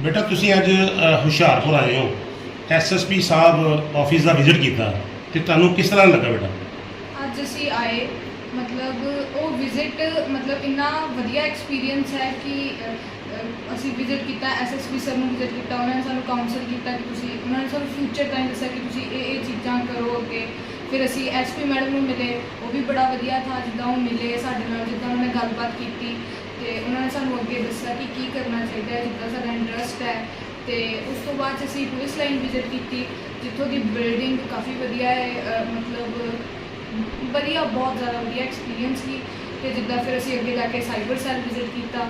ਬੇਟਾ ਤੁਸੀਂ ਅੱਜ ਅ, ਹੁਸ਼ਿਆਰਪੁਰ ਆਏ ਹੋ। ਐਸਐਸਪੀ ਸਾਹਿਬ ਆਫਿਸ ਦਾ ਵਿਜ਼ਿਟ ਕੀਤਾ। ਤੇ ਤੁਹਾਨੂੰ ਕਿਸ ਤਰ੍ਹਾਂ ਲੱਗਾ ਬੇਟਾ? ਅੱਜ ਅਸੀਂ ਆਏ। ਮਤਲਬ ਉਹ ਵਿਜ਼ਿਟ ਮਤਲਬ ਇੰਨਾ ਵਧੀਆ ਐਕਸਪੀਰੀਅੰਸ ਹੈ ਕਿ ਅ, ਅ, ਅਸੀਂ ਵਿਜ਼ਿਟ ਕੀਤਾ ਐਸਐਸਪੀ ਸਰ ਨੂੰ ਵਿਜ਼ਿਟ ਕੀਤਾ ਉਹਨਾਂ ਨੇ ਸਾਨੂੰ ਕਾਉਂਸਲ ਕੀਤਾ ਕਿ ਤੁਸੀਂ ਉਹਨਾਂ ਨੇ ਸਾਨੂੰ ਫਿਊਚਰ ਟਾਈਮ ਦੱਸਿਆ ਕਿ ਤੁਸੀਂ ਇਹ ਇਹ ਚੀਜ਼ਾਂ ਕਰੋ ਅੱਗੇ। ਫਿਰ ਅਸੀਂ ਐਸਪੀ ਮੈਡਮ ਨੂੰ ਮਿਲੇ। ਉਹ ਵੀ ਬੜਾ ਵਧੀਆ ਥਾ ਜਿੱਦਾਂ ਉਹ ਮਿਲੇ ਸਾਡੇ ਨਾਲ ਜਿੱਦਾਂ ਉਹਨਾਂ ਨੇ ਗੱਲਬਾਤ ਕੀਤੀ। ਤੇ ਉਹਨਾਂ ਨੇ ਸਾਨੂੰ ਅੱਗੇ ਦੱਸਿਆ ਕਿ ਕੀ ਕਰਨਾ ਚਾਹੀਦਾ ਹੈ ਜਿੱਦਾਂ ਸਾਡਾ ਇੰਟਰਸਟ ਹੈ ਤੇ ਉਸ ਤੋਂ ਬਾਅਦ 'ਚ ਅਸੀਂ ਪੁਲਿਸ ਲਾਈਨ ਵਿਜ਼ਿਟ ਕੀਤੀ ਜਿੱਥੋਂ ਦੀ ਬਿਲਡਿੰਗ ਕਾਫੀ ਵਧੀਆ ਹੈ ਅ, ਮਤਲਬ ਵਧੀਆ ਬਹੁਤ ਜ਼ਿਆਦਾ ਵਧੀਆ ਐਕਸਪੀਰੀਅੰਸ ਸੀ ਤੇ ਜਿੱਦਾਂ ਫਿਰ ਅਸੀਂ ਅੱਗੇ ਜਾ ਕੇ ਸਾਈਬਰ ਸੈੱਲ ਵਿਜ਼ਿਟ ਕੀਤਾ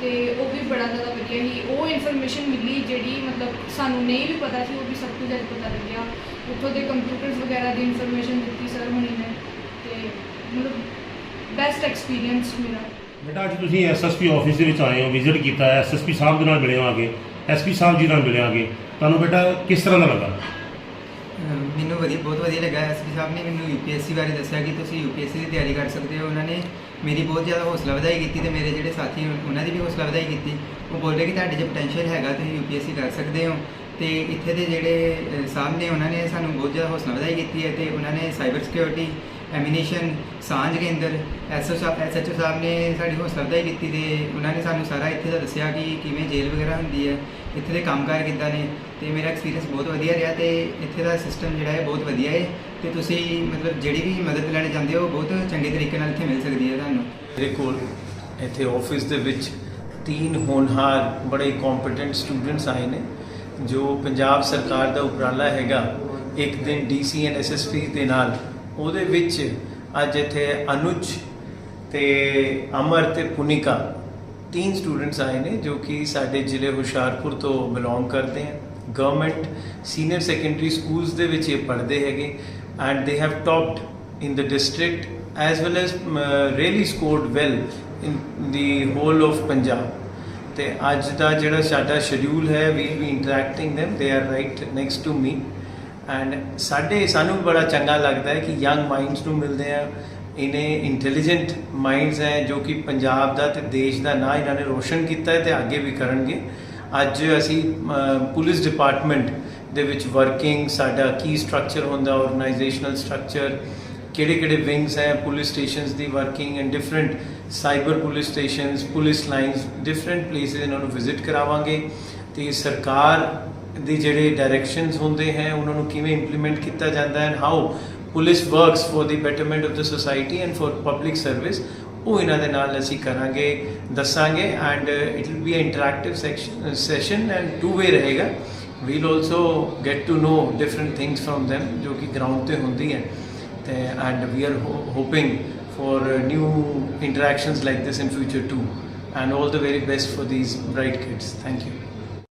ਤੇ ਉਹ ਵੀ ਬੜਾ ਜ਼ਿਆਦਾ ਵਧੀਆ ਸੀ। ਉਹ ਇਨਫੋਰਮੇਸ਼ਨ ਮਿਲੀ ਜਿਹੜੀ ਮਤਲਬ ਸਾਨੂੰ ਨਹੀਂ ਵੀ ਪਤਾ ਸੀ ਉਹ ਵੀ ਸਭ ਕੁਝ ਅੱਜ ਪਤਾ ਲੱਗਿਆ। ਉੱਥੋਂ ਦੇ ਕੰਪਿਊਟਰਸ ਵਗੈਰਾ ਦੀ ਇਨਫੋਰਮੇਸ਼ਨ ਦਿੱਤੀ ਸਰ ਹੁਣੀ ਨੇ ਤੇ ਮਤਲਬ ਬੈਸਟ ਐਕਸਪੀਰੀਅੰਸ ਮੇਰਾ। ਬੇਟਾ, ਅੱਜ ਤੁਸੀਂ ਐਸਐਸਪੀ ਆਫਿਸ ਦੇ ਵਿੱਚ ਆਏ ਹੋ ਵਿਜ਼ਿਟ ਕੀਤਾ ਹੈ ਐਸਐਸਪੀ ਸਾਹਿਬ ਦੇ ਨਾਲ ਮਿਲੇ ਹੋ ਆਗੇ ਐਸਪੀ ਸਾਹਿਬ ਜੀ ਨਾਲ ਮਿਲੇ ਆਗੇ ਤੁਹਾਨੂੰ ਬੇਟਾ, ਕਿਸ ਤਰ੍ਹਾਂ ਦਾ ਲੱਗਾ? ਮੈਨੂੰ ਵਧੀਆ, ਬਹੁਤ ਵਧੀਆ ਲੱਗਾ ਐਸਪੀ ਸਾਹਿਬ ਨੇ ਮੈਨੂੰ ਯੂਪੀਐਸਸੀ ਬਾਰੇ ਦੱਸਿਆ ਕਿ ਤੁਸੀਂ ਯੂਪੀਐਸਸੀ ਦੀ ਤਿਆਰੀ ਕਰ ਸਕਦੇ ਹੋ। ਉਹਨਾਂ ਨੇ ਮੇਰੀ ਬਹੁਤ ਜ਼ਿਆਦਾ ਹੌਸਲਾ ਵਧਾਈ ਕੀਤੀ ਤੇ ਮੇਰੇ ਜਿਹੜੇ ਸਾਥੀ ਉਹਨਾਂ ਦੀ ਵੀ ਹੌਸਲਾ ਵਧਾਈ ਕੀਤੀ। ਉਹ ਬੋਲਦੇ ਕਿ ਤੁਹਾਡੇ 'ਚ ਪੋਟੈਂਸ਼ੀਅਲ ਹੈਗਾ, ਤੁਸੀਂ ਯੂਪੀਐਸਸੀ ਕਰ ਸਕਦੇ ਹੋ। ਤੇ ਇੱਥੇ ਦੇ ਜਿਹੜੇ ਅ, ਸਾਹਿਬ ਨੇ ਉਹਨਾਂ ਨੇ ਸਾਨੂੰ ਬਹੁਤ ਜ਼ਿਆਦਾ ਹੌਸਲਾ ਵਧਾਈ ਕੀਤੀ ਹੈ ਤੇ ਉਹਨਾਂ ਨੇ ਸਾਈਬਰ ਸਿਕਿਉਰਿਟੀ ਐਮੀਨੇਸ਼ਨ ਸਾਂਝ ਕੇਂਦਰ ਐਸਓ ਸਾਹਿਬ ਐਸਐਚਓ ਸਾਹਿਬ ਨੇ ਸਾਡੀ ਹੌਸਲਾ ਵਧਾਈ ਕੀਤੀ ਤੇ ਉਹਨਾਂ ਨੇ ਸਾਨੂੰ ਸਾਰਾ ਇੱਥੇ ਦਾ ਦੱਸਿਆ ਕਿ ਕਿਵੇਂ ਜੇਲ੍ਹ ਵਗੈਰਾ ਹੁੰਦੀ ਹੈ ਇੱਥੇ ਦੇ ਕੰਮਕਾਰ ਕਿੱਦਾਂ ਨੇ ਤੇ ਮੇਰਾ ਐਕਸਪੀਰੀਅੰਸ ਬਹੁਤ ਵਧੀਆ ਰਿਹਾ ਤੇ ਇੱਥੇ ਦਾ ਸਿਸਟਮ ਜਿਹੜਾ ਹੈ ਬਹੁਤ ਵਧੀਆ ਹੈ ਤੇ ਤੁਸੀਂ ਮਤਲਬ ਜਿਹੜੀ ਵੀ ਮਦਦ ਲੈਣੀ ਚਾਹੁੰਦੇ ਹੋ ਬਹੁਤ ਚੰਗੇ ਤਰੀਕੇ ਨਾਲ ਇੱਥੇ ਮਿਲ ਸਕਦੀ ਹੈ ਤੁਹਾਨੂੰ। ਮੇਰੇ ਕੋਲ ਇੱਥੇ ਆਫਿਸ ਦੇ ਵਿੱਚ ਤੀਨ ਹੋਣਹਾਰ ਬੜੇ ਕੰਪੀਟੈਂਟ ਸਟੂਡੈਂਟਸ ਆਏ ਨੇ ਜੋ ਪੰਜਾਬ ਸਰਕਾਰ ਦਾ ਉਪਰਾਲਾ ਹੈਗਾ ਇੱਕ ਦਿਨ ਡੀਸੀ ਐਂਡ ਐਸਐਸਪੀ ਦੇ ਨਾਲ ਉਹਦੇ ਵਿੱਚ ਅੱਜ ਇੱਥੇ ਅਨੁਜ ਤੇ ਅਮਰ ਤੇ ਪੁਨਿਕਾ ਤਿੰਨ ਸਟੂਡੈਂਟਸ ਆਏ ਨੇ ਜੋ ਕਿ ਸਾਡੇ ਜ਼ਿਲ੍ਹੇ ਹੁਸ਼ਿਆਰਪੁਰ ਤੋਂ ਬਿਲੋਂਗ ਕਰਦੇ ਹਨ ਗਵਰਨਮੈਂਟ ਸੀਨੀਅਰ ਸੈਕੰਡਰੀ ਸਕੂਲਸ ਦੇ ਵਿੱਚ ਇਹ ਪੜ੍ਹਦੇ ਹੈਗੇ and they have topped in the district as well as um, uh, really scored well in the whole ਤੇ ਅੱਜ ਦਾ ਜਿਹੜਾ ਸਾਡਾ ਸ਼ਡਿਊਲ ਹੈ we be interacting them. They are right next to me. And ਸਾਡੇ, ਸਾਨੂੰ ਬੜਾ ਚੰਗਾ ਲੱਗਦਾ ਹੈ ਕਿ ਯੰਗ ਮਾਈਂਡਸ ਨੂੰ ਮਿਲਦੇ ਆ। ਇਹਨੇ ਇੰਟੈਲੀਜੈਂਟ ਮਾਈਂਡਸ ਹੈ, ਜੋ ਕਿ ਪੰਜਾਬ ਦਾ ਤੇ ਦੇਸ਼ ਦਾ ਨਾਂ ਇਹਨਾਂ ਨੇ ਰੋਸ਼ਨ ਕੀਤਾ ਹੈ ਤੇ ਅੱਗੇ ਵੀ ਕਰਨਗੇ। ਅੱਜ ਅਸੀਂ ਪੁਲਿਸ ਡਿਪਾਰਟਮੈਂਟ ਦੇ ਵਿੱਚ ਵਰਕਿੰਗ ਸਾਡਾ ਕੀ ਸਟਰਕਚਰ ਹੁੰਦਾ ਆਰਗੇਨਾਈਜੇਸ਼ਨਲ ਸਟਰਕਚਰ ਕਿਹੜੇ ਕਿਹੜੇ ਵਿੰਗਸ ਹੈ police stations the working and different cyber police stations police lines different places ਇਹਨਾਂ ਨੂੰ ਵਿਜ਼ਿਟ ਕਰਾਵਾਂਗੇ। ਤੇ ਸਰਕਾਰ ਦੇ ਜਿਹੜੇ ਡਾਇਰੈਕਸ਼ਨਸ ਹੁੰਦੇ ਹੈ, ਉਹਨਾਂ ਨੂੰ ਕਿਵੇਂ ਇੰਪਲੀਮੈਂਟ ਕੀਤਾ ਜਾਂਦਾ ਹੈ and how police works for the betterment of the society and for public service ਉਹ ਇਹਨਾਂ ਦੇ ਨਾਲ ਅਸੀਂ ਕਰਾਂਗੇ, ਦੱਸਾਂਗੇ and it will be a interactive session and two way ਰਹੇਗਾ। We'll also get to know different things from them ਜੋ ਕਿ ਗਰਾਊਂਡ ਤੇ ਹੁੰਦੀ ਹੈ। And we are ho- hoping for uh, new interactions like this in future too. And all the very best for these bright kids. Thank you